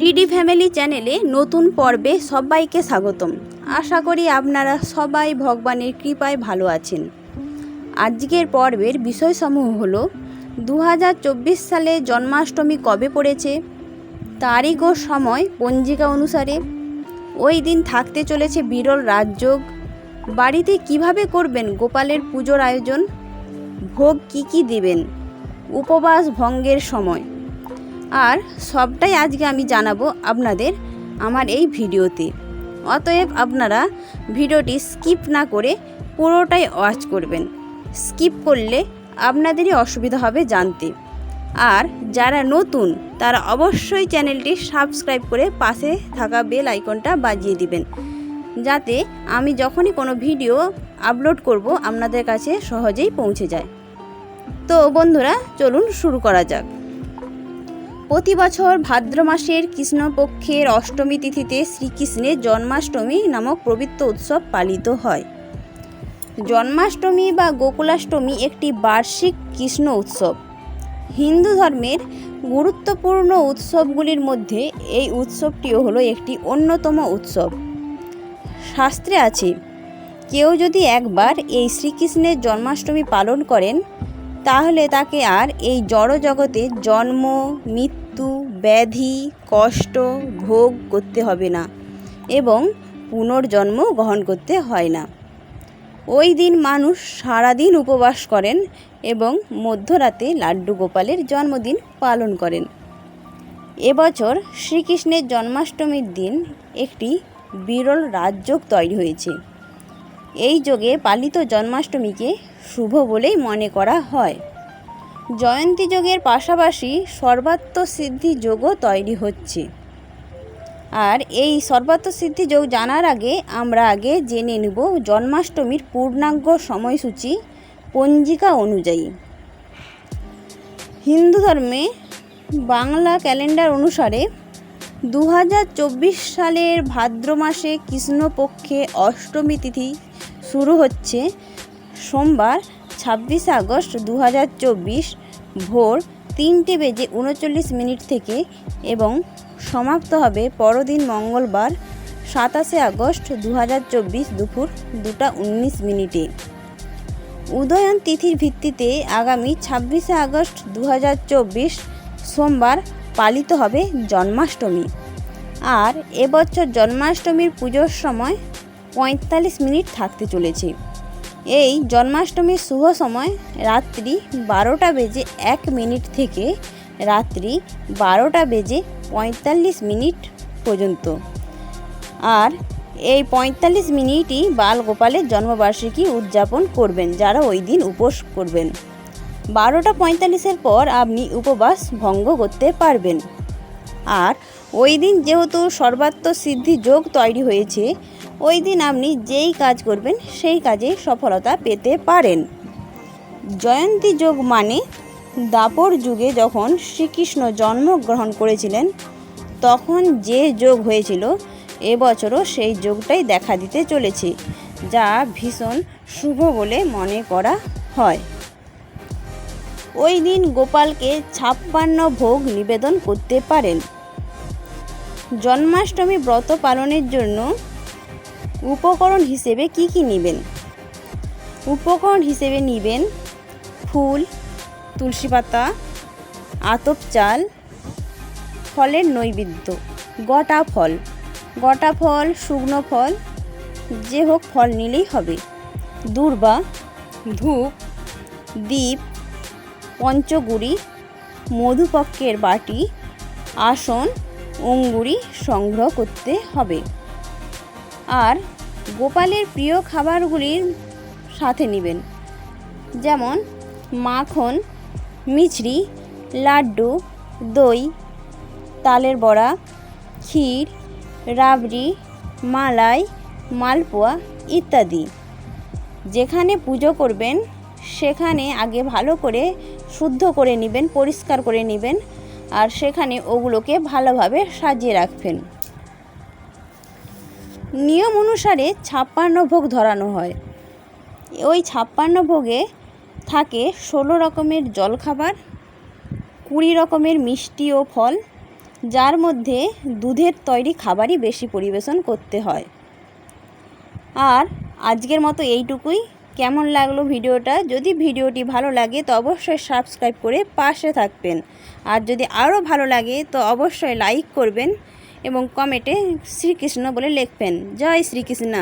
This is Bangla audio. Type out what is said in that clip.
ডিডি ফ্যামিলি চ্যানেলে নতুন পর্বে সবাইকে স্বাগতম। আশা করি আপনারা সবাই ভগবানের কৃপায় ভালো আছেন। আজকের পর্বের বিষয়সমূহ হল দু হাজার চব্বিশ সালে জন্মাষ্টমী কবে পড়েছে, তারিখ ও সময় পঞ্জিকা অনুসারে, ওই দিন থাকতে চলেছে বিরল রাজযোগ, বাড়িতে কীভাবে করবেন গোপালের পুজোর আয়োজন, ভোগ কি কি দিবেন, উপবাস ভঙ্গের সময়। আর সবটাই আজকে আমি জানাব আপনাদের আমার এই ভিডিওতে। অতএব আপনারা ভিডিওটি স্কিপ না করে পুরোটাই ওয়াচ করবেন। স্কিপ করলে আপনাদেরই অসুবিধা হবে জানতে। আর যারা নতুন, তারা অবশ্যই চ্যানেলটি সাবস্ক্রাইব করে পাশে থাকা বেল আইকনটা বাজিয়ে দিবেন। যাতে আমি যখনই কোনো ভিডিও আপলোড করব, আপনাদের কাছে সহজেই পৌঁছে যায়। তো বন্ধুরা, চলুন শুরু করা যাক। প্রতি বছর ভাদ্র মাসের কৃষ্ণপক্ষের অষ্টমী তিথিতে শ্রীকৃষ্ণের জন্মাষ্টমী নামক পবিত্র উৎসব পালিত হয়। জন্মাষ্টমী বা গোকুলাষ্টমী একটি বার্ষিক কৃষ্ণ উৎসব। হিন্দু ধর্মের গুরুত্বপূর্ণ উৎসবগুলির মধ্যে এই উৎসবটিও হলো একটি অন্যতম উৎসব। শাস্ত্রে আছে, কেউ যদি একবার এই শ্রীকৃষ্ণের জন্মাষ্টমী পালন করেন, তাহলে তাকে আর এই জড় জগতে জন্ম, মৃত্যু ব্যাধি, কষ্ট ভোগ করতে হবে না এবং পুনর্জন্ম গ্রহণ করতে হয় না। ওই দিন মানুষ সারাদিন উপবাস করেন এবং মধ্যরাতে লাড্ডু গোপালের জন্মদিন পালন করেন। এবছর শ্রীকৃষ্ণের জন্মাষ্টমীর দিন একটি বিরল রাজযোগ তৈরি হয়েছে। এই যোগে পালিত জন্মাষ্টমীকে শুভ বলেই মনে করা হয়। জয়ন্তী যোগের পাশাপাশি সর্বাত্ম সিদ্ধি যোগও তৈরি হচ্ছে। আর এই সর্বাত্ম সিদ্ধি যোগ জানার আগে আমরা আগে জেনে নেব জন্মাষ্টমীর পূর্ণাঙ্গ সময়সূচি পঞ্জিকা অনুযায়ী। হিন্দু ধর্মে বাংলা ক্যালেন্ডার অনুসারে দু হাজার চব্বিশ সালের ভাদ্র মাসে কৃষ্ণপক্ষে অষ্টমী তিথি শুরু হচ্ছে। সোমবার ছাব্বিশে আগস্ট দু হাজার চব্বিশ ভোর তিনটে বেজে উনচল্লিশ মিনিট থেকে এবং সমাপ্ত হবে পরদিন মঙ্গলবার সাতাশে আগস্ট দু হাজার চব্বিশ দুপুর দুটা উনিশ মিনিটে। উদয়ন তিথির ভিত্তিতে আগামী ছাব্বিশে আগস্ট দু হাজার চব্বিশ সোমবার পালিত হবে জন্মাষ্টমী। আর এবছর জন্মাষ্টমীর পুজোর সময় পঁয়তাল্লিশ মিনিট থাকতে চলেছে। এই জন্মাষ্টমীর শুভ সময় রাত্রি বারোটা বেজে এক মিনিট থেকে রাত্রি বারোটা বেজে পঁয়তাল্লিশ মিনিট পর্যন্ত। আর এই পঁয়তাল্লিশ মিনিটই বালগোপালের জন্মবার্ষিকী উদযাপন করবেন, যারা ওই দিন উপোস করবেন। বারোটা পঁয়তাল্লিশের পর আপনি উপবাস ভঙ্গ করতে পারবেন। আর ওই দিন যেহেতু সর্বাত্ম সিদ্ধি যোগ তৈরি হয়েছে ওই দিন আপনি যেই কাজ করবেন, সেই কাজে সফলতা পেতে পারেন। জয়ন্তী যোগ মানে দাপর যুগে যখন শ্রীকৃষ্ণ জন্মগ্রহণ করেছিলেন, তখন যে যোগ হয়েছিল এবছরও সেই যোগটাই দেখা দিতে চলেছে, যা ভীষণ শুভ বলে মনে করা হয়। ওই দিন গোপালকে ছাপ্পান্ন ভোগ নিবেদন করতে পারেন। জন্মাষ্টমী ব্রত পালনের জন্য উপকরণ হিসেবে কি কি নেবেন? উপকরণ হিসেবে নেবেন ফুল, তুলসী পাতা, আতপ চাল, ফলের নৈবেদ্য, গোটা ফল। গোটা ফল, শুকনো ফল, যে হোক ফল নিলেই হবে। দূর্বা, ধূপ দ্বীপ পঞ্চগুড়ি, মধুপক্ষের বাটি, আসন, অঙ্গুরি সংগ্রহ করতে হবে। আর গোপালের প্রিয় খাবারগুলির সাথে নেবেন। যেমন মাখন, মিছরি, লাড্ডু, দই, তালের বড়া, ক্ষীর, রাবড়ি, মালাই, মালপোয়া ইত্যাদি। যেখানে পুজো করবেন, সেখানে আগে ভালো করে শুদ্ধ করে নেবেন, পরিষ্কার করে নেবেন, আর সেখানে ওগুলোকে ভালোভাবে সাজিয়ে রাখবেন। নিয়ম অনুসারে ছাপ্পান্ন ভোগ ধরানো হয়। ওই ছাপ্পান্ন ভোগে থাকে ষোলো রকমের জলখাবার, কুড়ি রকমের মিষ্টি ও ফল, যার মধ্যে দুধের তৈরি খাবারই বেশি পরিবেশন করতে হয়। আর আজকের মতো এইটুকুই। কেমন লাগল ভিডিওটা? যদি ভিডিওটি ভালো লাগে তো অবশ্যই সাবস্ক্রাইব করে পাশে থাকবেন। আর যদি আরও ভালো লাগে তো অবশ্যই লাইক করবেন। এবং কমেন্টে শ্রীকৃষ্ণ বলে লিখবেন। জয় শ্রীকৃষ্ণ।